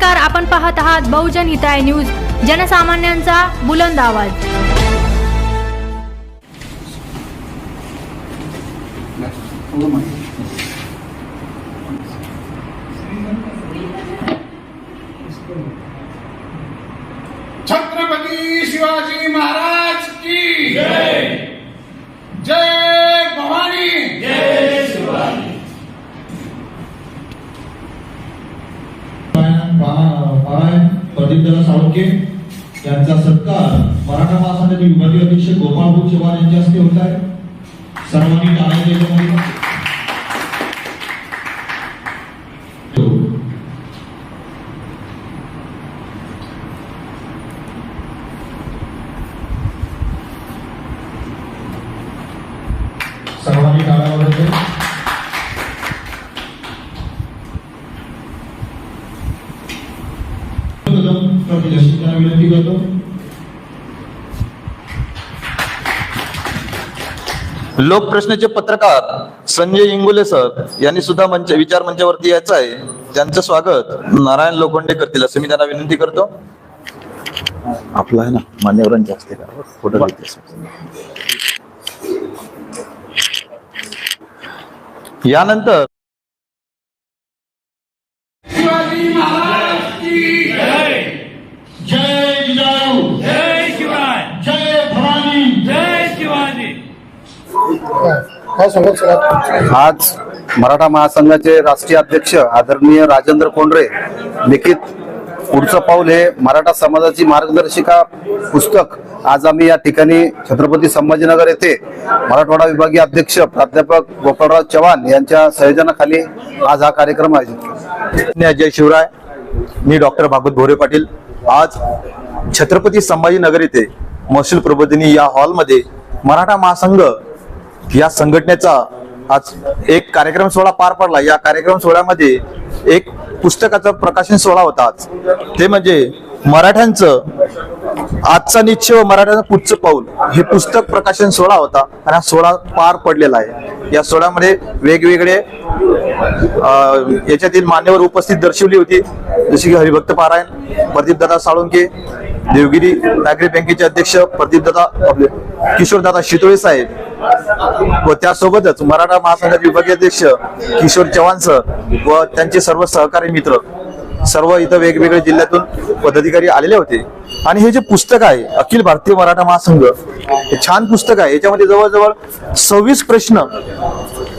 नमस्कार आपण पाहत आहात बहुजन हिताय न्यूज जनसामान्यांचा बुलंद आवाज. छत्रपती शिवाजी महाराज की जय जय भवानी पारायण गोविंदराव साळुंके यांचा सत्कार मराठा महासंघाचे विभागीय अध्यक्ष गोपाळभाऊ चव्हाण यांच्या हस्ते होत आहे सर्वांनी टाळ्या दिल्यामुळे सर्वांनी टाळ्या वाजवल्या. कदम डॉक्टर जयसिंग यांना विनंती करतो लोकप्रश्नाचे पत्रकार संजय इंगुले सर यांनी सुद्धा मंच विचार मंचावरती यायचं आहे. त्यांचं स्वागत. नारायण लोखंडे करतील असं मी त्यांना विनंती करतो. आपला आहे ना मान्यवरांच्या? फोटो घेतले. यानंतर आज मराठा महासंघाचे राष्ट्रीय अध्यक्ष आदरणीय राजेंद्र कोंडरे लिखित पुढचं पाऊल हे मराठा समाजाची मार्गदर्शिका पुस्तक आज आम्ही या ठिकाणी छत्रपती संभाजीनगर येथे मराठवाडा विभागीय अध्यक्ष प्राध्यापक गोपाळराव चव्हाण यांच्या संयोजनाखाली आज हा कार्यक्रम आयोजित केला. मी अजय शिवराय मी डॉक्टर भागवत भोरे पाटील. आज छत्रपती संभाजीनगर येथे महसूल प्रबोधिनी या हॉलमध्ये मराठा महासंघ या संघटनेचा आज एक कार्यक्रम सोहळा पार पडला. या कार्यक्रम सोहळ्यामध्ये एक पुस्तकाचं प्रकाशन सोहळा होता आज. ते म्हणजे मराठ्यांचं आजचा निश्चय व मराठ्याचं पुढचं पाऊल हे पुस्तक प्रकाशन सोहळा होता आणि हा सोहळा पार पडलेला आहे. या सोहळ्यामध्ये वेगवेगळे याच्यातील मान्यवर उपस्थित दर्शवली होती जसे की हरिभक्त पारायण प्रदीपदादा साळुंके देवगिरी नागरी बँकेचे अध्यक्ष प्रदीपदादा आपले किशोरदादा शितोळे साहेब व त्यासोबतच मराठा महासंघाचे विभागीय अध्यक्ष किशोर चव्हाण सर व त्यांचे सर्व सहकारी मित्र. सर्व इथं वेगवेगळ्या जिल्ह्यातून पदाधिकारी आलेले होते. आणि हे जे पुस्तक आहे अखिल भारतीय मराठा महासंघ हे छान पुस्तक आहे. याच्यामध्ये जवळजवळ सव्वीस प्रश्न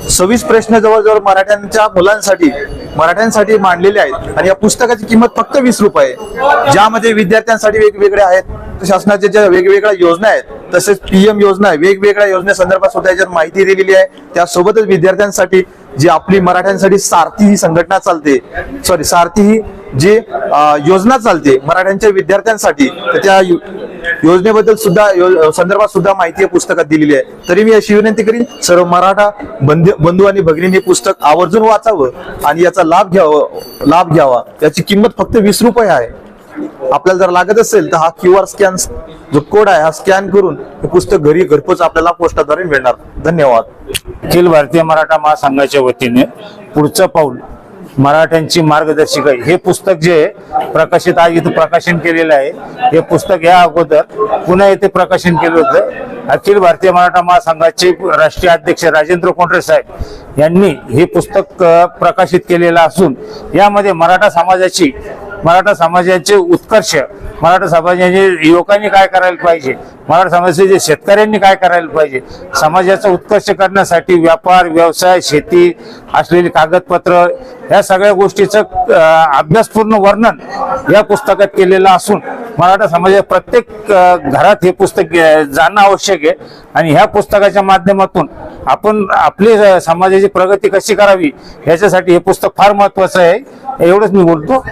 सव्वीस प्रश्न जवळजवळ मराठ्यांच्या मुलांसाठी मराठ्यांसाठी मांडलेले आहेत. आणि या पुस्तकाची किंमत फक्त वीस रुपये ज्यामध्ये विद्यार्थ्यांसाठी वेगवेगळे आहेत शासनाच्या ज्या वेगवेगळ्या योजना आहेत तसेच पीएम योजना वेगवेगळ्या योजनेसंदर्भात सुद्धा याच्यात माहिती दिलेली आहे. त्यासोबतच विद्यार्थ्यांसाठी जी आपली मराठ्यांसाठी सारथी ही संघटना चालते सॉरी सारथी ही जी योजना चालते मराठ्यांच्या विद्यार्थ्यांसाठी त्या योजनेबद्दल सुद्धा यो- संदर्भात सुद्धा माहिती या पुस्तकात दिलेली आहे. तरी मी अशी विनंती करीन सर्व मराठा बंधू आणि भगिनींनी हे पुस्तक आवर्जून वाचावं आणि याचा लाभ घ्यावा लाभ घ्यावा. याची किंमत फक्त वीस रुपये आहे. आपल्याला जर लागत असेल तर हा क्यू आर स्कॅन जो कोड आहे हा स्कॅन करून हे पुस्तक घरी घरपोच आपल्याला पोस्टाद्वारे मिळणार. धन्यवाद. अखिल भारतीय मराठा महासंघाच्या वतीने पुढचं पाऊल मराठ्यांची मार्गदर्शिका हे पुस्तक जे आहे, प्रकाशित आज इथं प्रकाशन केलेलं आहे हे पुस्तक या अगोदर पुणे येथे प्रकाशन केलं होतं. अखिल भारतीय मराठा महासंघाचे राष्ट्रीय अध्यक्ष राजेंद्र कोंडरे साहेब यांनी हे पुस्तक प्रकाशित केलेलं असून यामध्ये मराठा समाजाची मराठा समाजाचे उत्कर्ष मराठा समाजाचे युवकांनी काय करायला पाहिजे? मराठा समाजाचे शेतकऱ्यांनी काय करायला पाहिजे? समाजाचा उत्कर्ष करण्यासाठी व्यापार व्यवसाय शेती असलेली कागदपत्र या सगळ्या गोष्टीचं अभ्यासपूर्ण वर्णन या पुस्तकात केलेलं असून मराठा समाजाच्या प्रत्येक घरात हे पुस्तक जाणं आवश्यक आहे. आणि ह्या पुस्तकाच्या माध्यमातून आपण आपली समाजाची प्रगती कशी करावी याच्यासाठी हे पुस्तक फार महत्वाचं आहे. एवढंच मी बोलतो.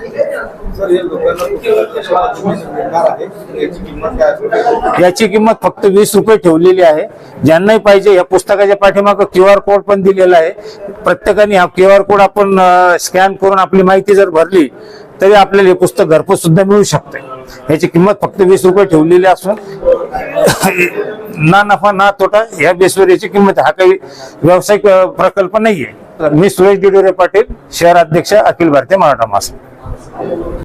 याची किंमत फक्त वीस रुपये ठेवलेली आहे. ज्यांनाही पाहिजे या पुस्तकाच्या पाठीमागं क्यू आर कोड पण दिलेला आहे. प्रत्येकाने हा क्यू आर कोड आपण स्कॅन करून आपली माहिती जर भरली तरी आपल्याला हे पुस्तक घरपोच सुद्धा मिळू शकते याची किंमत फक्त वीस रुपये ठेवलेली असून ना नफा ना तोटा या बेसवर याची किंमत आहे. हा काही व्यावसायिक प्रकल्प नाहीये. मी सुरेश डिडोरे पाटील शहर अध्यक्ष अखिल भारतीय मराठा महासंघ